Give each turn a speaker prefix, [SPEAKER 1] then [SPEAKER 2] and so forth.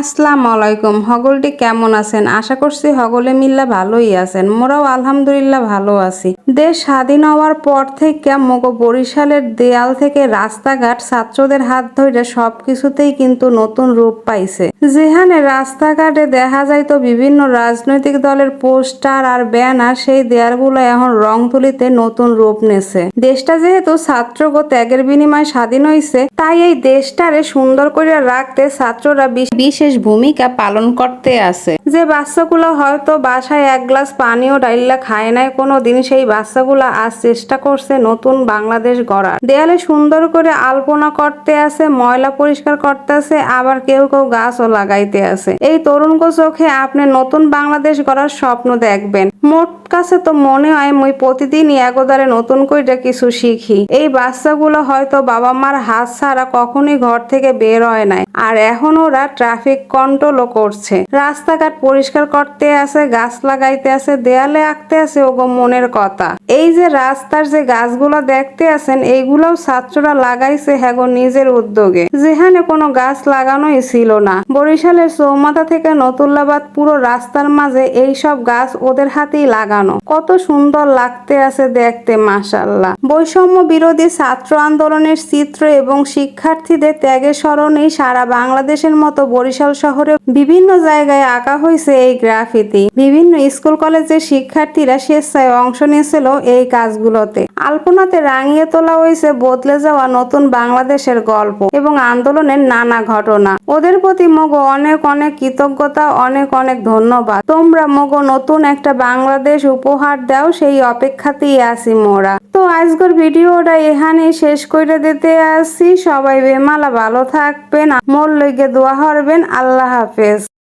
[SPEAKER 1] আসসালামু আলাইকুম হগলটি কেমন আছেন আশা করছি হগলে মিল্লা ভালোই আছেন মোরাও আলহামদুলিল্লাহ ভালো আছি দেশ স্বাধীন হওয়ার পর থেকে মগো বরিশালের দেয়াল থেকে রাস্তাঘাট ছাত্রদের হাত ধরে সব কিছুতেই কিন্তু নতুন রূপ পাইছে যেখানে রাস্তাঘাটে দেখা যায় তো বিভিন্ন রাজনৈতিক দলের পোস্টার আর ব্যানার সেই দেয়ালগুলো এখন রং তুলিতে নতুন রূপ নেছে দেশটা যেহেতু ছাত্রগো ত্যাগের বিনিময়ে স্বাধীন হয়েছে তাই এই দেশটারে সুন্দর করে রাখতে ছাত্ররা বিশেষ বিশেষ ভূমিকা পালন করতে আছে যে বাচ্চাগুলো হয়তো বাসায় এক গ্লাস পানিও ডাইল্লা খায় নাই কোনো দিন সেই বাচ্চাগুলো আজ চেষ্টা করছে নতুন বাংলাদেশ গড়ার দেয়ালে সুন্দর করে আলপনা করতে আছে ময়লা পরিষ্কার করতে আছে আবার কেউ কেউ গাছও লাগাইতে আছে এই তরুণ চোখে আপনি নতুন বাংলাদেশ গড়ার স্বপ্ন দেখবেন মোট কাছে তো মনে হয় মুই প্রতিদিনই একদারে নতুন কইটা কিছু শিখি এই বাচ্চাগুলো হয়তো বাবা মার হাত ছাড়া কখনই ঘর থেকে বের হয় নাই আর এখন ওরা ট্রাফিক কন্ট্রোলও করছে রাস্তাঘাট পরিষ্কার করতে আছে গাছ লাগাইতে আছে দেয়ালে আঁকতে আছে ওগো মনের কথা এই যে রাস্তার যে গাছগুলো দেখতে আছেন এইগুলোও ছাত্ররা লাগাইছে হ্যাগো নিজের উদ্যোগে যেখানে কোনো গাছ লাগানোই ছিল না বরিশালের চৌমাথা থেকে নতুল্লাবাদ পুরো রাস্তার মাঝে এই সব গাছ ওদের হাতেই লাগানো কত সুন্দর লাগতে আছে দেখতে মাসাল্লাহ বৈষম্য বিরোধী ছাত্র আন্দোলনের চিত্র এবং শিক্ষার্থীদের ত্যাগের স্মরণেই সারা বাংলাদেশের মতো বরিশাল শহরে বিভিন্ন জায়গায় আঁকা হয়েছে এই গ্রাফিতি বিভিন্ন স্কুল কলেজের শিক্ষার্থীরা স্বেচ্ছায় অংশ নিয়েছিল এই কাজগুলোতে আলপনাতে রাঙিয়ে তোলা হয়েছে বদলে যাওয়া নতুন বাংলাদেশের গল্প এবং আন্দোলনের নানা ঘটনা ওদের প্রতি মোগো অনেক অনেক কৃতজ্ঞতা অনেক অনেক ধন্যবাদ তোমরা মোগো নতুন একটা বাংলাদেশ উপহার দাও সেই অপেক্ষাতেই আছি মোরা তো আজ আজকের ভিডিওটা এখানে শেষ করে দিতে আসি সবাই বেমালা ভালো থাকবেন মোর লইগে দোয়া হরবেন আল্লাহ হাফেজ